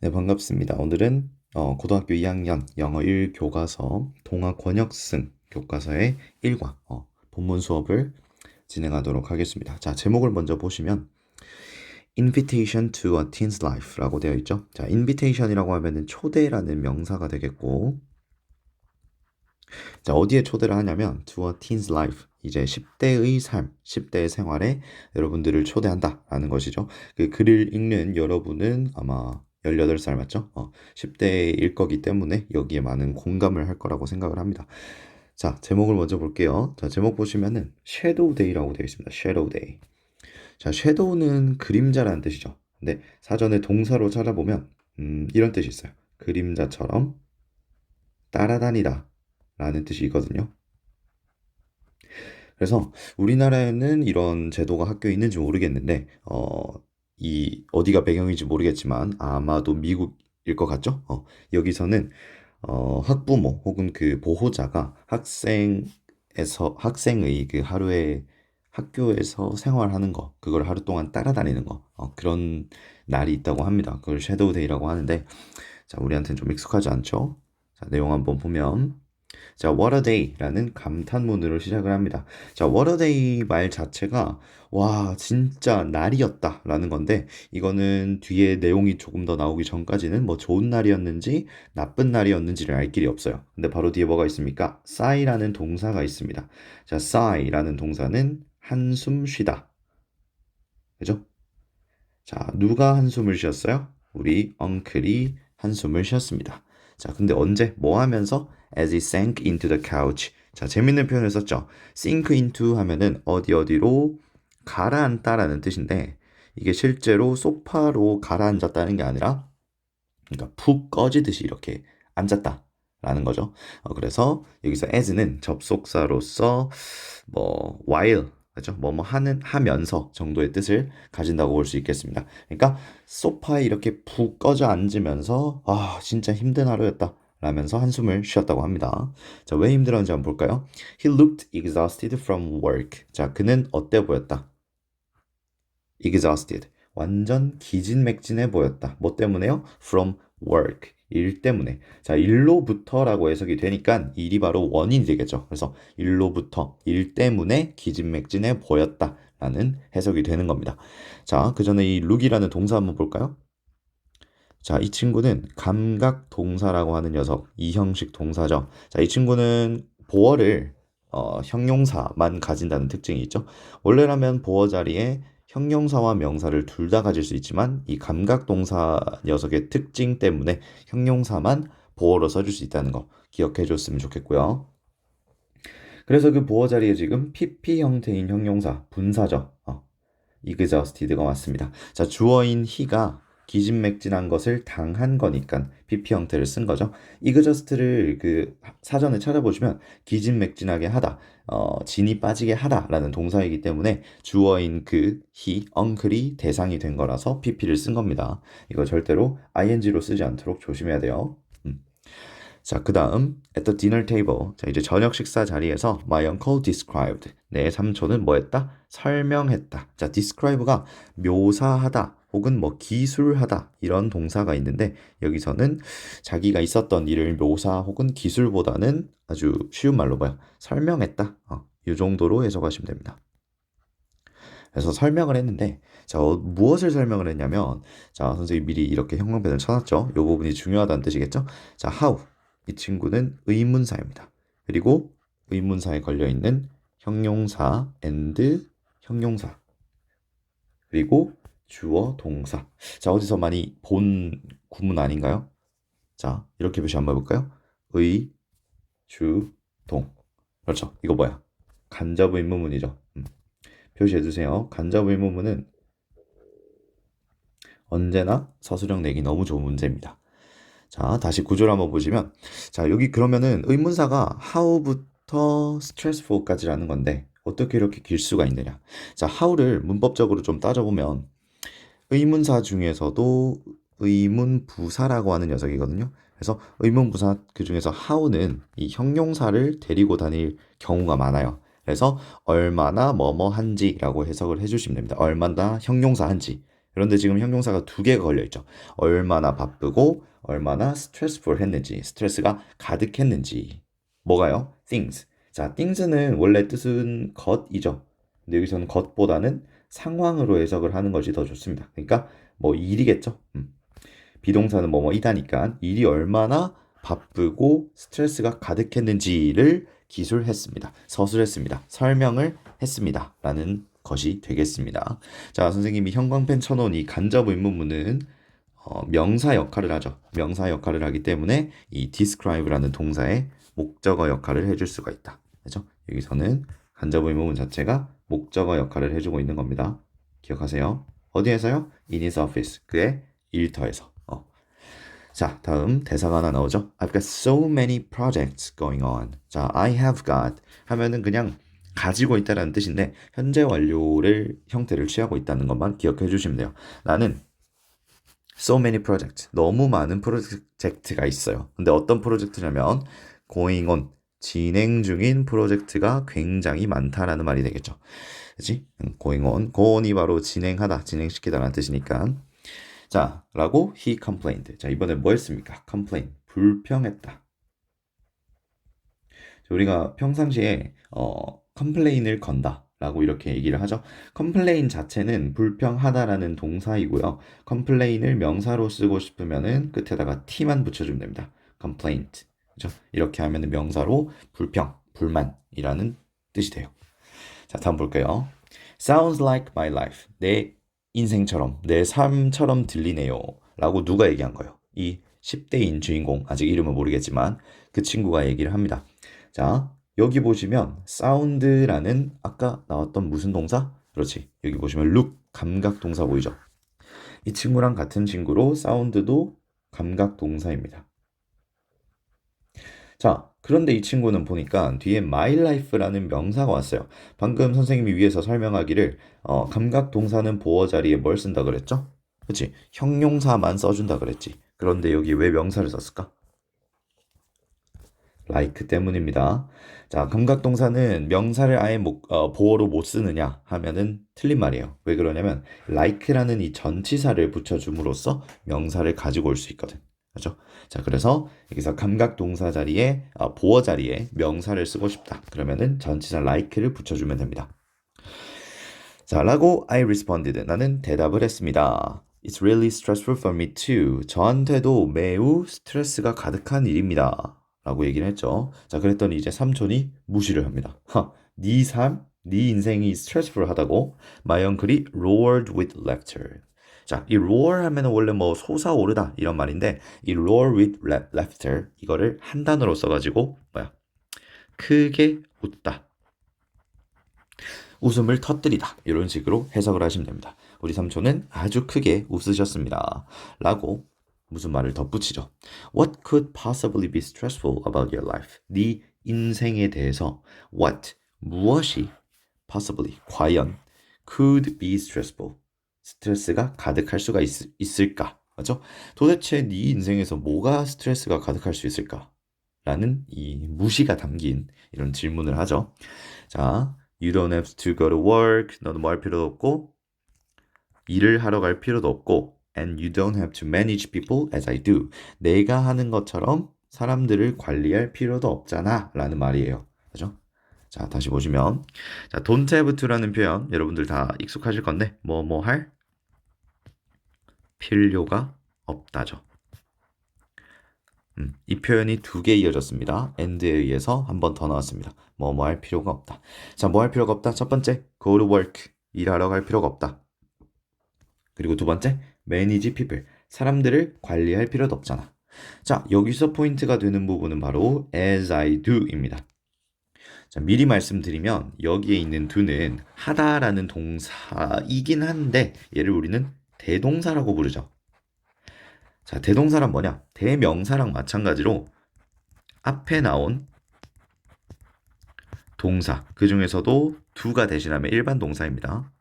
네, 반갑습니다. 오늘은 어, 고등학교 2학년 영어 1 교과서 동화 권역승 교과서의 1과 어, 본문 수업을 진행하도록 하겠습니다. 자, 제목을 먼저 보시면 Invitation to a Teen's Life라고 되어 있죠. 자, invitation이라고 하면은 초대라는 명사가 되겠고 자, 어디에 초대를 하냐면 to a teen's life. 이제 10대의 삶, 10대의 생활에 여러분들을 초대한다라는 것이죠. 그 글을 읽는 여러분은 아마 18살 맞죠? 어, 10대일 거기 때문에 여기에 많은 공감을 할 거라고 생각을 합니다. 자, 제목을 먼저 볼게요. 자, 제목 보시면은 shadow day라고 되어 있습니다. shadow day. 자, shadow는 그림자라는 뜻이죠. 근데 사전에 동사로 찾아보면 음, 이런 뜻이 있어요. 그림자처럼 따라다니다 라는 뜻이거든요. 그래서 우리나라에는 이런 제도가 학교에 있는지 모르겠는데, 어, 이, 어디가 배경인지 모르겠지만, 아마도 미국일 것 같죠? 어, 여기서는, 어, 학부모 혹은 그 보호자가 학생에서, 학생의 그 하루에 학교에서 생활하는 거, 그걸 하루 동안 따라다니는 거, 어, 그런 날이 있다고 합니다. 그걸 섀도우 데이라고 하는데, 자, 우리한테는 좀 익숙하지 않죠? 자, 내용 한번 보면, 자, what a day라는 감탄문으로 시작을 합니다. 자, what a day 말 자체가 와, 진짜 날이었다 라는 건데 이거는 뒤에 내용이 조금 더 나오기 전까지는 뭐 좋은 날이었는지 나쁜 날이었는지를 알 길이 없어요. 근데 바로 뒤에 뭐가 있습니까? sigh라는 동사가 있습니다. 자, sigh라는 동사는 한숨 쉬다. 그죠? 자, 누가 한숨을 쉬었어요? 우리 엉클이 한숨을 쉬었습니다. 자, 근데 언제? 뭐 하면서? As he sank into the couch. 자, 재밌는 표현을 썼죠. sink into 하면은 어디 어디로 가라앉다라는 뜻인데 이게 실제로 소파로 가라앉았다는 게 아니라 그러니까 푹 꺼지듯이 이렇게 앉았다 라는 거죠. 어, 그래서 여기서 as는 접속사로서 뭐 while 그죠? 뭐뭐 하는 하면서 정도의 뜻을 가진다고 볼 수 있겠습니다. 그러니까 소파에 이렇게 푹 꺼져 앉으면서 아 진짜 힘든 하루였다. 라면서 한숨을 쉬었다고 합니다. 자, 왜 힘들었는지 한번 볼까요? He looked exhausted from work. 자, 그는 어때 보였다? exhausted. 완전 기진맥진해 보였다. 뭐 때문에요? from work. 일 때문에. 자, 일로부터라고 해석이 되니까 일이 바로 원인이 되겠죠. 그래서 일로부터, 일 때문에 기진맥진해 보였다. 라는 해석이 되는 겁니다. 자, 그 전에 이 look이라는 동사 한번 볼까요? 자, 이 친구는 감각 동사라고 하는 녀석, 이형식 동사죠. 자, 이 친구는 보어를 어, 형용사만 가진다는 특징이 있죠. 원래라면 보어 자리에 형용사와 명사를 둘 다 가질 수 있지만 이 감각 동사 녀석의 특징 때문에 형용사만 보어로 써줄 수 있다는 거 기억해 줬으면 좋겠고요. 그래서 그 보어 자리에 지금 PP 형태인 형용사, 분사죠. 어, exhausted가 왔습니다. 자, 주어인 he가 기진맥진한 것을 당한 거니까 PP 형태를 쓴 거죠. exhaust를 그 사전에 찾아보시면 기진맥진하게 하다, 어, 진이 빠지게 하다라는 동사이기 때문에 주어인 그 he, uncle이 대상이 된 거라서 PP를 쓴 겁니다. 이거 절대로 ing로 쓰지 않도록 조심해야 돼요. 음. 자, 그 다음, at the dinner table. 자, 이제 저녁 식사 자리에서 my uncle described. 내 삼촌은 뭐 했다? 설명했다. 자, describe가 묘사하다, 혹은 뭐 기술하다 이런 동사가 있는데 여기서는 자기가 있었던 일을 묘사 혹은 기술보다는 아주 쉬운 말로 뭐야 설명했다 어, 이 정도로 해석하시면 됩니다. 그래서 설명을 했는데 자 어, 무엇을 설명을 했냐면 자 선생님 미리 이렇게 형광펜을 쳐놨죠. 이 부분이 중요하다는 뜻이겠죠. 자 how 이 친구는 의문사입니다. 그리고 의문사에 걸려 있는 형용사 and 형용사 그리고 주어, 동사. 자, 어디서 많이 본 구문 아닌가요? 자, 이렇게 표시 한번 해볼까요? 의, 주, 동. 그렇죠. 이거 뭐야? 간접 의문문이죠. 음. 표시해주세요. 간접 의문문은 언제나 서술형 내기 너무 좋은 문제입니다. 자, 다시 구조를 한번 보시면, 자, 여기 그러면은 의문사가 how부터 stressful까지라는 건데, 어떻게 이렇게 길 수가 있느냐. 자, how를 문법적으로 좀 따져보면, 의문사 중에서도 의문부사라고 하는 녀석이거든요. 그래서 의문부사 그 중에서 how는 이 형용사를 데리고 다닐 경우가 많아요. 그래서 얼마나 뭐뭐 한지라고 해석을 해주시면 됩니다. 얼마나 형용사 한지. 그런데 지금 형용사가 두 개가 걸려 있죠. 얼마나 바쁘고 얼마나 스트레스풀 했는지, 스트레스가 가득했는지. 뭐가요? things. 자, things는 원래 뜻은 것이죠. 근데 여기서는 것보다는 상황으로 해석을 하는 것이 더 좋습니다. 그러니까 뭐 일이겠죠. 음. 비동사는 뭐뭐 이다니까 일이 얼마나 바쁘고 스트레스가 가득했는지를 기술했습니다. 서술했습니다. 설명을 했습니다. 라는 것이 되겠습니다. 자, 선생님이 형광펜 쳐놓은 이 간접 의문문은 어, 명사 역할을 하죠. 명사 역할을 하기 때문에 이 describe라는 동사의 목적어 역할을 해줄 수가 있다. 그죠? 여기서는 간접 의문문 자체가 목적어 역할을 해주고 있는 겁니다. 기억하세요. 어디에서요? In his office. 그의 일터에서. 어. 자, 다음 대사가 하나 나오죠. I've got so many projects going on. 자, I have got 하면은 그냥 가지고 있다라는 뜻인데 현재 완료를 형태를 취하고 있다는 것만 기억해 주시면 돼요. 나는 so many projects 너무 많은 프로젝트가 있어요. 근데 어떤 프로젝트냐면 going on 진행 중인 프로젝트가 굉장히 많다라는 말이 되겠죠. 그지? going on, go on이 바로 진행하다, 진행시키다라는 뜻이니까. 자, 라고 he complained. 자, 이번에 뭐 했습니까? complain, 불평했다. 우리가 평상시에 어, 컴플레인을 건다. 라고 이렇게 얘기를 하죠. 컴플레인 자체는 불평하다라는 동사이고요. 컴플레인을 명사로 쓰고 싶으면은 끝에다가 t만 붙여주면 됩니다. complaint. 그죠? 이렇게 하면은 명사로 불평, 불만이라는 뜻이 돼요. 자, 다음 볼게요. Sounds like my life. 내 인생처럼, 내 삶처럼 들리네요. 라고 누가 얘기한 거예요? 이 10대인 주인공, 아직 이름은 모르겠지만 그 친구가 얘기를 합니다. 자, 여기 보시면 사운드라는 아까 나왔던 무슨 동사? 그렇지. 여기 보시면 look, 감각 동사 보이죠? 이 친구랑 같은 친구로 사운드도 감각 동사입니다. 자, 그런데 이 친구는 보니까 뒤에 my life라는 명사가 왔어요. 방금 선생님이 위에서 설명하기를 어, 감각 동사는 보어 자리에 뭘 쓴다 그랬죠? 그렇지. 형용사만 써준다 그랬지. 그런데 여기 왜 명사를 썼을까? like 때문입니다. 자, 감각 동사는 명사를 아예 못, 어, 보어로 못 쓰느냐 하면은 틀린 말이에요. 왜 그러냐면 like라는 이 전치사를 붙여줌으로써 명사를 가지고 올 수 있거든. 그죠? 자, 그래서 여기서 감각 동사 자리에 어, 보어 자리에 명사를 쓰고 싶다. 그러면은 전치사 like를 붙여주면 됩니다. 자, 라고 I responded. 나는 대답을 했습니다. It's really stressful for me too. 저한테도 매우 스트레스가 가득한 일입니다. 라고 얘기를 했죠. 자, 그랬더니 이제 삼촌이 무시를 합니다. 하, 네 삶, 네 인생이 스트레스풀 하다고 my uncle이 roared with laughter. 자, 이 roar 하면 원래 뭐 솟아오르다 이런 말인데 이 roar with laughter 이거를 한 단어로 써가지고 뭐야 크게 웃다. 웃음을 터뜨리다 이런 식으로 해석을 하시면 됩니다. 우리 삼촌은 아주 크게 웃으셨습니다. 라고 무슨 말을 덧붙이죠. What could possibly be stressful about your life? 네 인생에 대해서 what 무엇이 possibly 과연 could be stressful 스트레스가 가득할 수가 있, 있을까? 맞죠? 도대체 네 인생에서 뭐가 스트레스가 가득할 수 있을까? 라는 이 무시가 담긴 이런 질문을 하죠. 자, you don't have to go to work. 너는 뭐 할 필요도 없고 일을 하러 갈 필요도 없고 and you don't have to manage people as I do. 내가 하는 것처럼 사람들을 관리할 필요도 없잖아. 라는 말이에요. 그죠? 자, 다시 보시면. 자, don't have to라는 표현 여러분들 다 익숙하실 건데, 뭐, 뭐 할? 필요가 없다죠. 음, 이 표현이 두 개 이어졌습니다. and에 의해서 한 번 더 나왔습니다. 뭐, 뭐 할 필요가 없다. 자, 뭐 할 필요가 없다? 첫 번째, go to work. 일하러 갈 필요가 없다. 그리고 두 번째, manage people. 사람들을 관리할 필요도 없잖아. 자, 여기서 포인트가 되는 부분은 바로 as I do입니다. 자, 미리 말씀드리면 여기에 있는 do는 하다라는 동사이긴 한데 얘를 우리는 대동사라고 부르죠. 자, 대동사란 뭐냐? 대명사랑 마찬가지로 앞에 나온 동사, 그 중에서도 do가 대신하면 일반 동사입니다.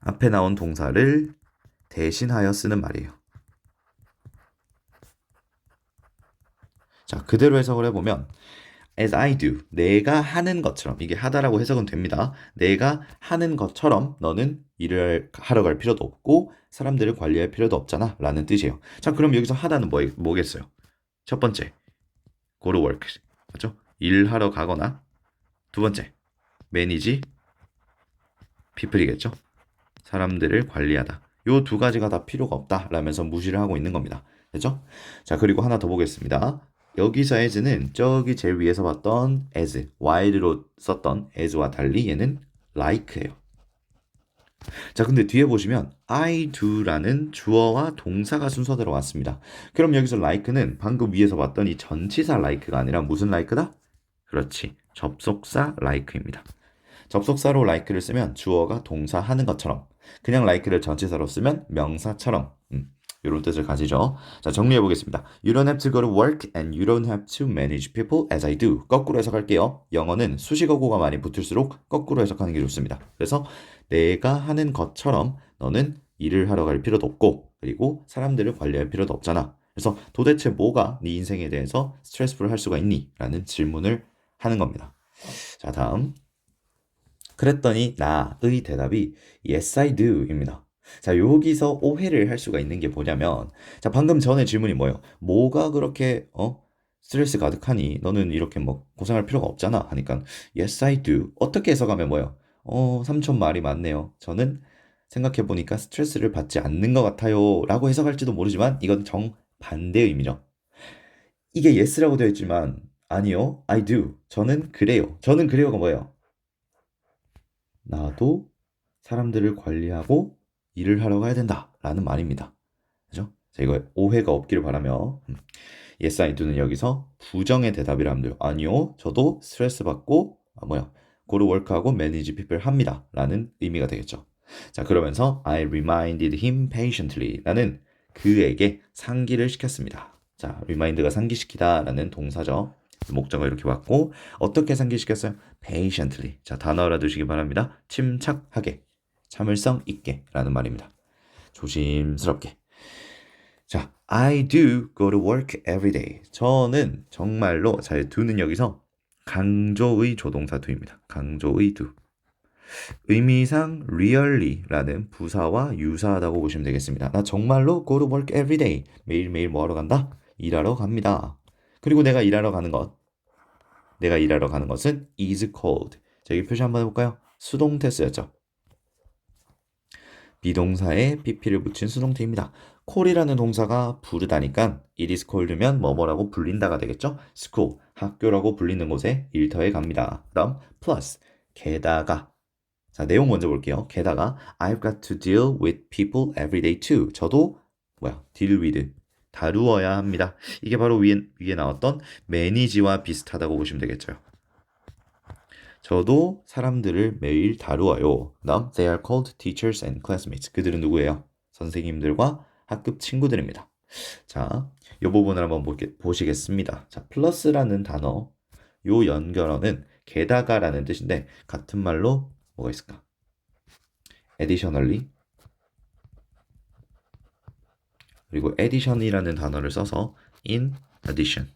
앞에 나온 동사를 대신하여 쓰는 말이에요. 자, 그대로 해석을 해보면 as I do. 내가 하는 것처럼. 이게 하다라고 해석은 됩니다. 내가 하는 것처럼 너는 일을 하러 갈 필요도 없고 사람들을 관리할 필요도 없잖아. 라는 뜻이에요. 자, 그럼 여기서 하다는 뭐, 뭐겠어요? 첫 번째, go to work. 맞죠? 일하러 가거나 두 번째, manage people이겠죠? 사람들을 관리하다. 요 두 가지가 다 필요가 없다. 라면서 무시를 하고 있는 겁니다. 됐죠? 자, 그리고 하나 더 보겠습니다. 여기서 as는 저기 제일 위에서 봤던 as, while로 썼던 as와 달리 얘는 like예요. 자, 근데 뒤에 보시면 I do라는 주어와 동사가 순서대로 왔습니다. 그럼 여기서 like는 방금 위에서 봤던 이 전치사 like가 아니라 무슨 like다? 그렇지. 접속사 like입니다. 접속사로 like를 쓰면 주어가 동사 하는 것처럼 그냥 like를 전치사로 쓰면 명사처럼 음, 이런 뜻을 가지죠. 자, 정리해 보겠습니다. You don't have to go to work and you don't have to manage people as I do. 거꾸로 해석할게요. 영어는 수식어구가 많이 붙을수록 거꾸로 해석하는 게 좋습니다. 그래서 내가 하는 것처럼 너는 일을 하러 갈 필요도 없고 그리고 사람들을 관리할 필요도 없잖아. 그래서 도대체 뭐가 네 인생에 대해서 스트레스풀 할 수가 있니? 라는 질문을 하는 겁니다. 자, 다음. 그랬더니 나의 대답이 Yes, I do입니다. 자, 여기서 오해를 할 수가 있는 게 뭐냐면, 자, 방금 전에 질문이 뭐예요? 뭐가 그렇게, 어? 스트레스 가득하니? 너는 이렇게 뭐 고생할 필요가 없잖아. 하니까, Yes, I do. 어떻게 해석하면 뭐예요? 어, 삼촌 말이 맞네요. 저는 생각해 보니까 스트레스를 받지 않는 것 같아요. 라고 해석할지도 모르지만, 이건 정 반대의 의미죠. 이게 yes라고 되어 있지만, 아니요, I do. 저는 그래요. 저는 그래요가 뭐예요? 나도 사람들을 관리하고 일을 하러 가야 된다. 라는 말입니다. 그죠? 자, 이거 오해가 없기를 바라며. 음. Yes, I do는 여기서 부정의 대답이라 하면 돼요. 아니요, 저도 스트레스 받고, 아, 뭐야, 고루 워크하고 매니지 people 합니다. 라는 의미가 되겠죠. 자, 그러면서 I reminded him patiently. 나는 그에게 상기를 시켰습니다. 자, remind가 상기시키다 라는 동사죠. 목적어 이렇게 왔고, 어떻게 상기시켰어요? patiently. 자, 단어 알아두시기 바랍니다. 침착하게. 참을성 있게 라는 말입니다. 조심스럽게. 자, I do go to work every day. 저는 정말로 잘 do는 여기서 강조의 조동사 do입니다. 강조의 do. 의미상 really라는 부사와 유사하다고 보시면 되겠습니다. 나 정말로 go to work every day. 매일매일 뭐 하러 간다? 일하러 갑니다. 그리고 내가 일하러 가는 것. 내가 일하러 가는 것은 is called. 자, 여기 표시 한번 해볼까요? 수동태 쓰였죠. 비동사에 pp를 붙인 수동태입니다. call이라는 동사가 부르다니까 it is called면 뭐뭐라고 불린다가 되겠죠? school, 학교라고 불리는 곳에 일터에 갑니다. 다음 plus, 게다가 자 내용 먼저 볼게요. 게다가 I've got to deal with people every day too. 저도 뭐야 deal with 다루어야 합니다. 이게 바로 위에, 위에 나왔던 매니지와 비슷하다고 보시면 되겠죠. 저도 사람들을 매일 다루어요. 다음, they are called teachers and classmates. 그들은 누구예요? 선생님들과 학급 친구들입니다. 자, 이 부분을 한번 보시겠습니다. 자, 플러스라는 단어, 요 연결어는 게다가라는 뜻인데 같은 말로 뭐가 있을까? additionally 그리고 addition이라는 단어를 써서 in addition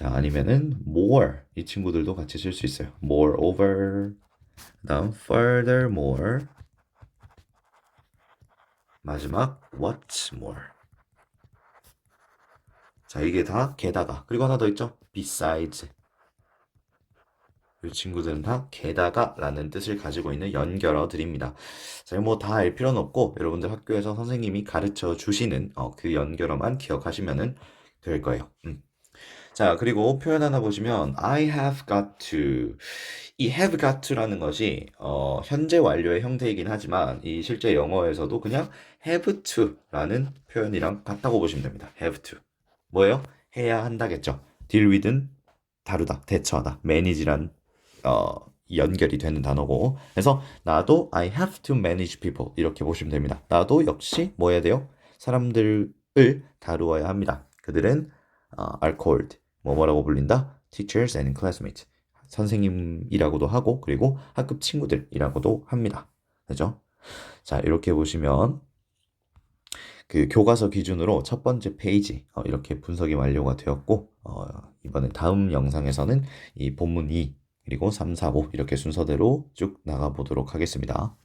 자, 아니면은 more 이 친구들도 같이 쓸 수 있어요. moreover 그다음 furthermore 마지막 what's more 자, 이게 다 게다가 그리고 하나 더 있죠. besides 이 친구들은 다 게다가라는 뜻을 가지고 있는 연결어들입니다. 자, 뭐 다 알 필요는 없고 여러분들 학교에서 선생님이 가르쳐 주시는 어, 그 연결어만 기억하시면 될 거예요. 음. 자, 그리고 표현 하나 보시면 I have got to 이 have got to라는 것이 어, 현재 완료의 형태이긴 하지만 이 실제 영어에서도 그냥 have to라는 표현이랑 같다고 보시면 됩니다. have to 뭐예요? 해야 한다겠죠. deal with는 다루다, 대처하다, manage란 어, 연결이 되는 단어고 그래서 나도 I have to manage people 이렇게 보시면 됩니다. 나도 역시 뭐 해야 돼요? 사람들을 다루어야 합니다. 그들은 어, are called 뭐 뭐라고 불린다? teachers and classmates 선생님이라고도 하고 그리고 학급 친구들이라고도 합니다. 그죠? 자 이렇게 보시면 그 교과서 기준으로 첫 번째 페이지 어, 이렇게 분석이 완료가 되었고 어, 이번에 다음 영상에서는 이 본문 2 그리고 3, 4, 5 이렇게 순서대로 쭉 나가 보도록 하겠습니다.